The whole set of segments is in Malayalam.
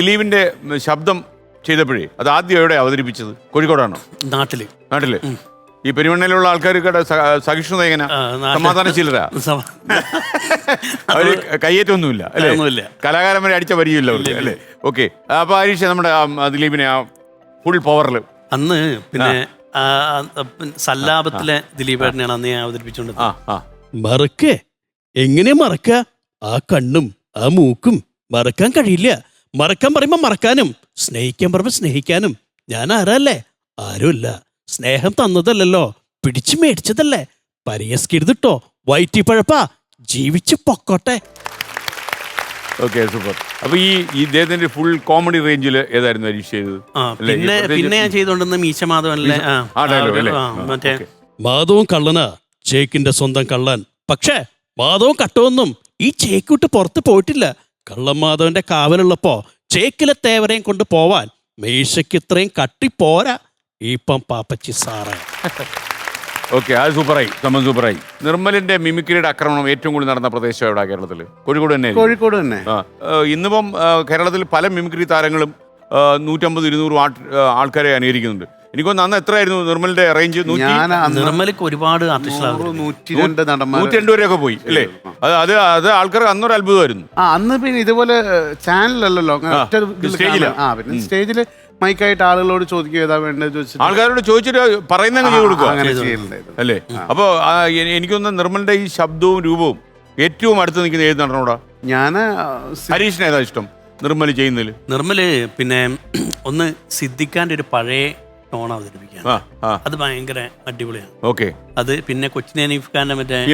ദിലീപിന്റെ ശബ്ദം ചെയ്തപ്പോഴേ അത് ആദ്യം എവിടെ അവതരിപ്പിച്ചത്? കോഴിക്കോടാണോ? നാട്ടിൽ. നാട്ടിൽ? ഈ പെരുമണ്ണയിലുള്ള ആൾക്കാർക്കടെ സഹിഷ്ണുത എങ്ങനെ സമാധാനശീലരാ? സമാ- അവർ കയ്യേറ്റൊന്നുമില്ല അല്ലേ? ഒന്നുമില്ല. കലാകാരന്മാരെ അടിച്ച പരിചയമില്ല അല്ലേ? ഓക്കെ. അപ്പൊ ഹരീഷ് നമ്മുടെ ദിലീപിനെ ആ ഫുൾ പവറിൽ അന്ന് പിന്നെ സല്ലാപത്തിലെ ദിലീപേട്ടനെയാണ് അന്ന് ഞാൻ അവതരിപ്പിച്ചുകൊണ്ടത് ആ. മറക്കേ. എങ്ങനെ മറക്ക? ആ കണ്ണും ആ മൂക്കും മറക്കാൻ കഴിയില്ല. മറക്കാൻ പറയുമ്പോൾ മറക്കാനും സ്നേഹിക്കാൻ പറയുമ്പോൾ സ്നേഹിക്കാനും. ഞാൻ ആരല്ലേ? ആരുമില്ല. സ്നേഹം തന്നതല്ലല്ലോ. പിടിച്ചു മേടിച്ചതല്ലേ. പരിഹസിക്കരുതിട്ടോ വയറ്റി പഴപ്പാ ജീവിച്ചു പൊക്കോട്ടെ. ഓക്കെ സൂപ്പർ അപ്പൊ ഈ ഇദ്ദേഹത്തിന്റെ ഫുൾ കോമഡി റേഞ്ചിൽ ഏതായിരുന്നു ഹരീഷ് ചെയ്തത്? പിന്നെ പിന്നെ ഞാൻ ചെയ്തോണ്ടെന്ന് മീശ മാധവനിലെ ആ, ആ dialogue ആ, അല്ലേ? ആ, ആ, മറ്റേ okay. മാധവും കള്ളനാ ചേക്കിന്റെ സ്വന്തം കള്ളൻ. പക്ഷേ മാധവും കട്ടവൊന്നും ഈ ചേക്കൂട്ട് പുറത്ത് പോയിട്ടില്ല. കള്ളൻ മാധവന്റെ കാവലുള്ളപ്പോ ചേക്കിലെ തേവരെയും കൊണ്ട് പോവാൻ മേശയ്ക്ക് ഇത്രയും കട്ടി പോരാ ഈപ്പം പാപ്പച്ചി സാറ. ഓക്കെ അത് സൂപ്പറായി സംഭവം സൂപ്പറായി. നിർമ്മലിന്റെ മിമിക്രിയുടെ ആക്രമണം ഏറ്റവും കൂടുതൽ നടന്ന പ്രദേശം എവിടെ കേരളത്തിൽ കോഴിക്കോട് തന്നെ കോഴിക്കോട് തന്നെ. ഇന്നിപ്പം കേരളത്തിൽ പല മിമിക്രി താരങ്ങളും നൂറ്റമ്പത് ഇരുന്നൂറ് ആൾക്കാരെ അനുകരിക്കുന്നുണ്ട്. എനിക്കൊന്ന് അന്ന് എത്രയായിരുന്നു നിർമ്മലിന്റെ റേഞ്ച് ഞാൻ അന്ന് നിർമ്മലക്ക് ഒരുപാട് നൂറ് നൂറ്റി രണ്ട് നടന്മാർ നൂറ്റി രണ്ട് വരെയൊക്കെ പോയി അല്ലേ? അത് അത് അത് ആൾക്കാർക്ക് അന്നൊരു അത്ഭുതമായിരുന്നു. ആ അന്ന് പിന്നെ ഇതുപോലെ ചാനലല്ലല്ലോ അങ്ങനെ ആ, ഒറ്റ ഇതിൽ സ്റ്റേജിലാ. കാണാൻ. ആ പിന്നെ സ്റ്റേജിൽ മൈക്കായിട്ട് ആളുകളോട് ചോദിക്കുക ഏതാ വേണ്ടത്? ചോദിച്ചിട്ട് ആൾക്കാരോട് ചോദിച്ചിട്ട് പറയുന്ന ചെയ്ത് കൊടുക്കുക. അങ്ങനെ ചെയ്യലുണ്ടായിരുന്നു അല്ലേ? അപ്പൊ ആ, എ- എനിക്കൊന്ന് നിർമ്മലിന്റെ ഈ ശബ്ദവും രൂപവും ഏറ്റവും അടുത്ത് നിൽക്കുന്ന ഏത് നടനോടാ? ഞാൻ ഹരീഷിന് ഏതാ ഇഷ്ടം നിർമ്മൽ ചെയ്യുന്നതിൽ നിർമ്മൽ പിന്നെ ഒന്ന് സിദ്ധിക്കാന്റെ ഒരു പഴയ ടോൺ അവതരിപ്പിക്കാൻ അത് ഭയങ്കര അടിപൊളിയാണ്. ഓക്കെ. അത് പിന്നെ കൊച്ചിനെ ഹനീഫ് ഖാന്റെ മറ്റേ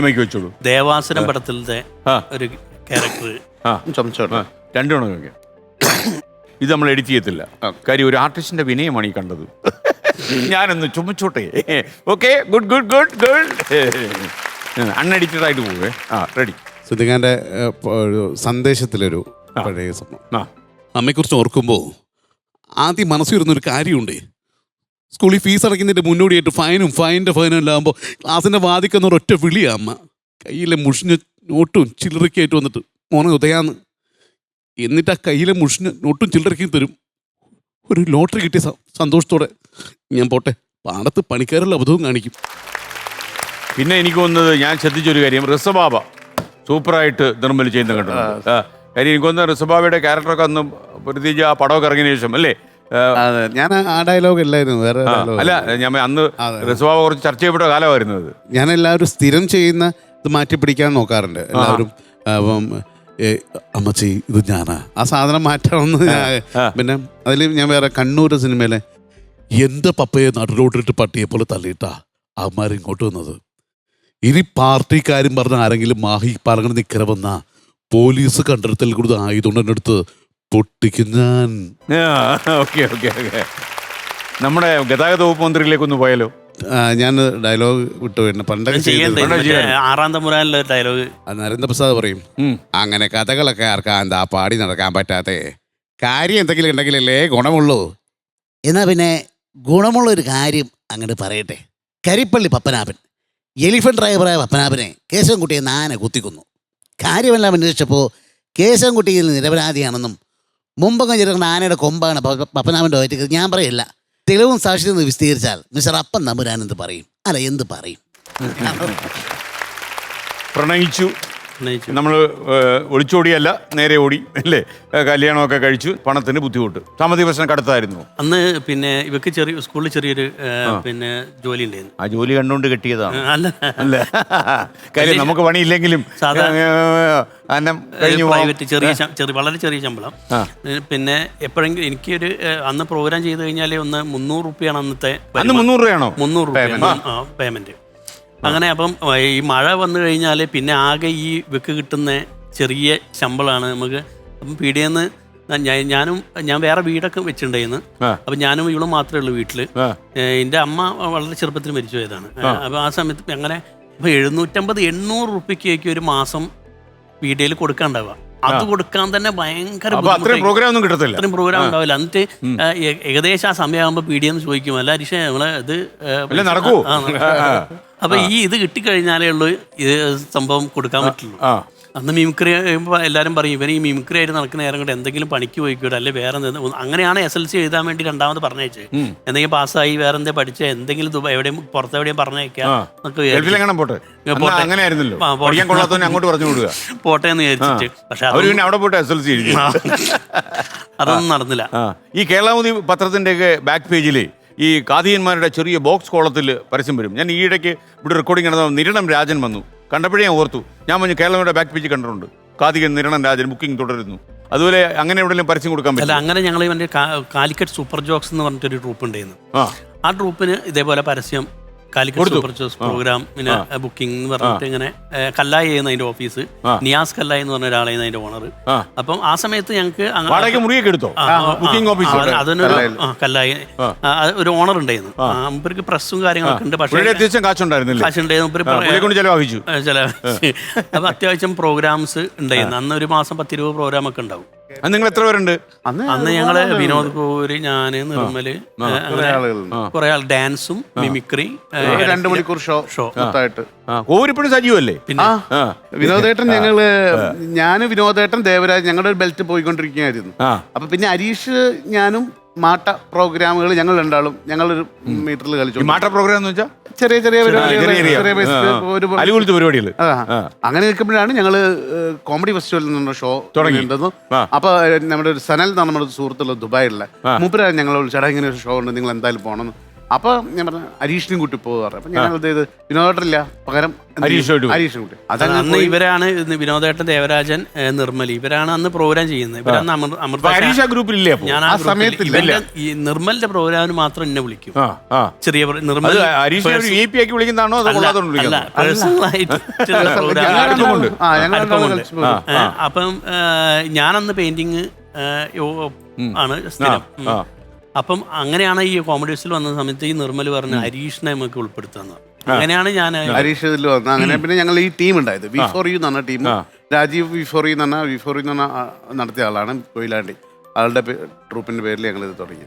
ദേവാസുരം പടത്തിലത്തെ ഒരു ക്യാരക്ടർ രണ്ടെണ്ണം ഇത് നമ്മൾ എഡിറ്റ് ചെയ്യത്തില്ല. കാര്യം ഒരു ആർട്ടിസ്റ്റിന്റെ വിനയമാണ് ഈ കണ്ടത്. ഞാനൊന്ന് ചുമച്ചോട്ടെ. Okay. Good good good good. Unedited ആയിട്ട് പോവേ. ആ റെഡി. സുധികാന്റെ ഒരു സന്ദേശത്തിലൊരു പഴയ സംഭവം ആ. അമ്മയെക്കുറിച്ച് ഓർക്കുമ്പോൾ ആദ്യം മനസ്സിൽ വരുന്നൊരു കാര്യമുണ്ട്. സ്കൂളിൽ ഫീസ് അടയ്ക്കുന്നതിന്റെ മുന്നോടിയായിട്ട് ഫൈനും ഫൈനിന്റെ ഫൈനും എല്ലാം ആകുമ്പോൾ ക്ലാസ്സിന്റെ വാദിക്കുന്ന ഒരൊറ്റ വിളിയാ അമ്മ. കയ്യിലെ മുഷിഞ്ഞ നോട്ടും ചില്ലറയ്ക്കായിട്ട് വന്നിട്ട് മോനെ ഉദയാന്ന്. എന്നിട്ട് ആ കയ്യിലെ മുഷിഞ്ഞ നോട്ടും ചില്ലറയ്ക്കും തരും. ഒരു ലോട്ടറി കിട്ടിയ സന്തോഷത്തോടെ ഞാൻ പോട്ടെ പാടത്ത് പണിക്കാരുള്ള അബദ്ധവും കാണിക്കും. പിന്നെ എനിക്ക് തോന്നുന്നത് ഞാൻ ശ്രദ്ധിച്ചൊരു കാര്യം റിസബാബ സൂപ്പറായിട്ട് നിർമ്മൽ ചെയ്യുന്ന കണ്ടു. ആ, കാര്യം എനിക്ക് തോന്നുന്നത് റിസബാബയുടെ ക്യാരക്ടറൊക്കെ അന്ന് പ്രത്യേകിച്ച് ആ പടമൊക്കെ ഇറങ്ങിയ ശേഷം അല്ലേ? അതെ ഞാൻ ആ ഡയലോഗ് അല്ലായിരുന്നു വേറെ dialogue. അല്ല ഞാൻ അന്ന് അതെ. കുറച്ച് ചർച്ച ചെയ്യപ്പെട്ട കാലമായിരുന്നു അത്. ഞാൻ എല്ലാവരും സ്ഥിരം ചെയ്യുന്ന ഇത് മാറ്റി പിടിക്കാൻ നോക്കാറുണ്ട് എല്ലാവരും അപ്പം ഏ, അമ്മച്ചി ഇത് ഞാനാ. ആ സാധനം മാറ്റണമെന്ന് ഞാൻ പിന്നെ അതിൽ ഞാൻ വേറെ കണ്ണൂർ സിനിമയിലെ എന്റെ പപ്പയെ നടുലോട്ടിട്ട് പട്ടിയെ പോലെ തള്ളിയിട്ടാ അവന്മാർ ഇങ്ങോട്ട് വന്നത്? ഇനി പാർട്ടിക്കാരും പറഞ്ഞ ആരെങ്കിലും മാഹി പാലങ്ങൾ നിൽക്കണമെന്ന പോലീസ് കണ്ടെടുത്തൽ കൂടുതൽ ആയതുകൊണ്ട് എന്നെടുത്ത് അടുത്ത് പൊട്ടിക്കും ഞാൻ. Okay okay okay. നമ്മുടെ ഗതാഗത വകുപ്പ് മന്ത്രിയിലേക്ക് ഒന്ന് പോയാലോ ഞാൻ ഡയലോഗ് വിട്ടു പിന്നെ പണ്ടൊക്കെ ചെയ്തത്. ആറാം തമ്പുരാനിലെ ഡയലോഗ്. ആ, നരേന്ദ്രപ്രസാദ് പറയും അങ്ങനെ കഥകളൊക്കെ ആർക്കാ എന്താ പാടി നടക്കാൻ പറ്റാത്തേ? കാര്യം എന്തെങ്കിലും ഉണ്ടെങ്കിലല്ലേ ഗുണമുള്ളൂ. എന്നാ പിന്നെ ഗുണമുള്ള ഒരു കാര്യം അങ്ങോട്ട് പറയട്ടെ. കരിപ്പള്ളി പപ്പനാഭൻ എലിഫന്റ് ഡ്രൈവറായ പപ്പനാഭനെ കേശവൻകുട്ടിയെ നാന കുത്തിക്കുന്നു. കാര്യമെല്ലാം അന്വേഷിച്ചപ്പോൾ കേശവൻകുട്ടിയിൽ നിരപരാധിയാണെന്നും മുമ്പൊക്കെ ചേർക്കുന്ന ആനയുടെ കൊമ്പാണ് പപ്പനാമന്റെ പപ്പനാഭന്റെ ഞാൻ പറയില്ല. തെളിവും സാക്ഷിയും വിസ്തീരിച്ചാൽ മിസ്റ്റർ അപ്പം നമ്പുരാൻ എന്ത് പറയും? അല്ല എന്ത് പറയും? പ്രണയിച്ചു. നമ്മൾ ഒളിച്ചോടിയല്ല നേരെ ഓടി അല്ലേ? കല്യാണമൊക്കെ കഴിച്ചു പണത്തിന് ബുദ്ധിമുട്ട്. സാമ്പത്തിക പ്രശ്നം കടുത്തായിരുന്നു. അന്ന് പിന്നെ ഇവക്ക് ചെറിയ സ്കൂളിൽ ചെറിയൊരു പിന്നെ ജോലി ഉണ്ടായിരുന്നു. ആ ജോലി കണ്ടുകൊണ്ട് കിട്ടിയതാണ്. അല്ല. അല്ലേ? കാര്യം നമുക്ക് പണിയില്ലെങ്കിലും പ്രൈവറ്റ് ചെറിയ ചെറിയ വളരെ ചെറിയ ശമ്പളം. പിന്നെ എപ്പോഴെങ്കിലും എനിക്കൊരു അന്ന് പ്രോഗ്രാം ചെയ്ത് കഴിഞ്ഞാൽ ഒന്ന് മുന്നൂറ് റുപ്യാണ് അന്നത്തെ അന്ന് മുന്നൂറ് രൂപയാണോ? മുന്നൂറ് രൂപ പേയ്മെന്റ് അങ്ങനെ അപ്പം ഈ മഴ വന്നു കഴിഞ്ഞാൽ പിന്നെ ആകെ ഈ വെക്ക് കിട്ടുന്ന ചെറിയ ശമ്പളമാണ് നമുക്ക്. അപ്പം പീടിയെന്ന് ഞാനും ഞാൻ വേറെ വീടൊക്കെ വെച്ചിട്ടുണ്ടായിരുന്നു അപ്പൊ അപ്പം ഞാനും ഇവളും മാത്രമേ ഉള്ളൂ വീട്ടിൽ എന്റെ എന്റെ അമ്മ വളരെ ചെറുപ്പത്തിൽ മരിച്ചു പോയതാണ്. അപ്പോൾ ആ. സമയത്ത് അങ്ങനെ അപ്പോൾ എഴുന്നൂറ്റമ്പത് എണ്ണൂറ് റുപ്യക്കൊക്കെ ഒരു മാസം വീട്ടിൽ കൊടുക്കാണ്ടാവുക. അത് കൊടുക്കാൻ തന്നെ ഭയങ്കര അത്രയും. പ്രോഗ്രാം ഒന്നും കിട്ടത്തില്ല. അത്രയും പ്രോഗ്രാം ഉണ്ടാവില്ല. എന്നിട്ട് ഏകദേശം ആ സമയമാകുമ്പോൾ പി ഡി എം ചോദിക്കും അല്ല അരിഷ നമ്മളെ ഇത് നടക്കൂ. അപ്പൊ ഈ ഇത് കിട്ടിക്കഴിഞ്ഞാലേ ഉള്ളൂ ഇത് സംഭവം കൊടുക്കാൻ പറ്റുള്ളൂ. അന്ന് മിമിക്രി ചെയ്യുമ്പോൾ എല്ലാവരും പറയും ഇവൻ ഈ മിമിക്രി ആയിട്ട് നടക്കുന്ന നേരം കൊണ്ട് എന്തെങ്കിലും പണിക്ക് പോയിക്കൂടെ അല്ലെ വേറെ അങ്ങനെയാണ് എസ് എൽ സി എഴുതാൻ വേണ്ടി രണ്ടാമത് പറഞ്ഞയച്ചത്. ഉം. എന്തെങ്കിലും പാസ്സായി വേറെ എന്തെങ്കിലും പഠിച്ച എന്തെങ്കിലും ദുബായ് എവിടെയും പുറത്തെവിടെയും പറഞ്ഞേക്കാം പോട്ടെ. എന്ന് വിചാരിച്ചിട്ട്. പക്ഷെ അവിടെ പോയിട്ട് എസ് എൽ സി എഴുതി. അതൊന്നും നടന്നില്ല. ഈ ഈ കേരളാമുതി പത്രത്തിന്റെ ബാക്ക് പേജിൽ ഈ കാതിയന്മാരുടെ ചെറിയ ബോക്സ് കോളത്തിൽ പരസ്യം വരും. ഞാൻ ഈയിടയ്ക്ക് ഇവിടെ റെക്കോർഡിംഗ് നടന്ന നിരണം രാജൻ വന്നു. കണ്ടപ്പോഴേ ഞാൻ ഓർത്തു. ഞാൻ പറഞ്ഞു കേരളയുടെ ബാക്ക് പേജ് കണ്ടിട്ടുണ്ട്. കാതികൻ നിരണം രാജൻ ബുക്കിംഗ് തുടരുന്നു. അതുപോലെ അങ്ങനെ എവിടെയെങ്കിലും പരസ്യം കൊടുക്കാൻ അല്ല പറ്റില്ല അങ്ങനെ ഞങ്ങൾ കാലിക്കറ്റ് സൂപ്പർ ജോക്സ് എന്ന് പറഞ്ഞിട്ടൊരു ട്രൂപ്പ് ഉണ്ടായിരുന്നു. ആ. ട്രൂപ്പിന് ഇതേപോലെ പരസ്യം കാലിക്കറ്റ്. സൂപ്പർ ജോസ് പ്രോഗ്രാമിന് ബുക്കിംഗ് എന്ന് പറഞ്ഞിട്ട് ഇങ്ങനെ കല്ലായി ചെയ്യുന്ന അതിന്റെ ഓഫീസ്. നിയാസ് കല്ലായി എന്ന് പറഞ്ഞ ഒരാളായിരുന്നു അതിന്റെ ഓണർ. അപ്പം ആ സമയത്ത് ഞങ്ങൾക്ക് അതിനൊരു കല്ലായി. ഒരു ഓണർ ഉണ്ടായിരുന്നു. മുമ്പർക്ക് പ്രസ്സും കാര്യങ്ങളൊക്കെ ഉണ്ട്. പക്ഷേ കാശുണ്ടായിരുന്നു. അപ്പൊ അത്യാവശ്യം പ്രോഗ്രാംസ് ഉണ്ടായിരുന്നു. അന്ന് ഒരു മാസം പത്തിരുപത് പ്രോഗ്രാം ഒക്കെ ഉണ്ടാവും. അത് നിങ്ങൾ എത്ര പേരുണ്ട്? അന്ന് ഞങ്ങൾ വിനോദ് പൂരി ഞാൻ നിർമ്മൽ അങ്ങനെ ആളുകളുണ്ട് കുറെ ആൾ ഡാൻസും മിമിക്രി രണ്ടു മണിക്കൂർ ഷോ ഷോ. മൊത്തമായിട്ട്. ആ സജീവല്ലേ? പിന്നെ? വിനോദേട്ടൻ ഞങ്ങൾ ഞാൻ വിനോദേട്ടൻ ദേവരാജ് ഞങ്ങളുടെ ഒരു ബെൽറ്റ് പോയിക്കൊണ്ടിരിക്കുകയായിരുന്നു. അപ്പൊ പിന്നെ അരീഷ് ഞാനും മാട്ട പ്രോഗ്രാമുകൾ ഞങ്ങൾ രണ്ടാളും ഞങ്ങളൊരു മീറ്ററിൽ ഈ കളിച്ചു മാട്ട പ്രോഗ്രാം എന്ന് വെച്ചാൽ ചെറിയ ചെറിയ പരിപാടികൾ, ചെറിയ പൈസ. ഒരു പരിപാടികൾ ആ. അങ്ങനെ നിൽക്കുമ്പോഴാണ് ഞങ്ങൾ കോമഡി ഫെസ്റ്റിവലിൽ നിന്ന് ഷോ തുടങ്ങി. ഉണ്ടെന്നു ആ. അപ്പൊ ഏഹ്, നമ്മുടെ ഒരു സനൽ എന്നാണ് നമ്മുടെ സുഹൃത്തുള്ള ദുബായിലുള്ള. മൂപ്പരാണ് ഞങ്ങളോട് വിളിച്ചാടാ ഇങ്ങനെ ഒരു ഷോ ഉണ്ട് നിങ്ങൾ എന്തായാലും പോകണം അപ്പൊ ഞാൻ പറഞ്ഞു ഹരീഷിനും കൂട്ടി പോകാറ് അപ്പൊ ഞാൻ അതായത് ചെയ്ത്? വിനോദേട്ടനില്ല പകരം പോയി. ഹരീഷിനും കൂട്ടി. അതാണ് അന്ന് ഇവരാണ് വിനോദേട്ടൻ ദേവരാജൻ നിർമ്മൽ നിർമ്മലി. ഇവരാണ് അന്ന് പ്രോഗ്രാം ചെയ്യുന്നത്. ഇവരാണ് അമൃത ഹരീഷ് ആ ഗ്രൂപ്പിലില്ലേ ഞാൻ ആ സമയത്ത്. ഈ നിർമ്മലിന്റെ പ്രോഗ്രാമിന് മാത്രം എന്നെ വിളിക്കും. ചെറിയ നിർമ്മൽ വിളിക്കുന്നതാണോ അപ്പം ഞാനന്ന് പെയിന്റിങ് ആണ് സ്ഥിരം. ആ. അപ്പം അങ്ങനെയാണ് ഈ കോമഡീസിൽ വന്ന സമയത്ത് ഈ നിർമ്മൽ പറഞ്ഞ ഹരീഷിനെ നമുക്ക് ഉൾപ്പെടുത്തുന്നത് അങ്ങനെയാണ് ഞാൻ ഹരീഷ് ഇതിൽ വന്നത് അങ്ങനെ പിന്നെ ഞങ്ങൾ ഈ ടീം ഉണ്ടായത് വി ഫോർ യു എന്ന് പറഞ്ഞ team Rajeev V for you എന്ന് പറഞ്ഞ വി ഫോർ യു എന്ന് പറഞ്ഞ നടത്തിയ ആളാണ് കൊയിലാണ്ടി. ആളുടെ ട്രൂപ്പിന്റെ പേരിൽ ഞങ്ങൾ ഇത് തുടങ്ങി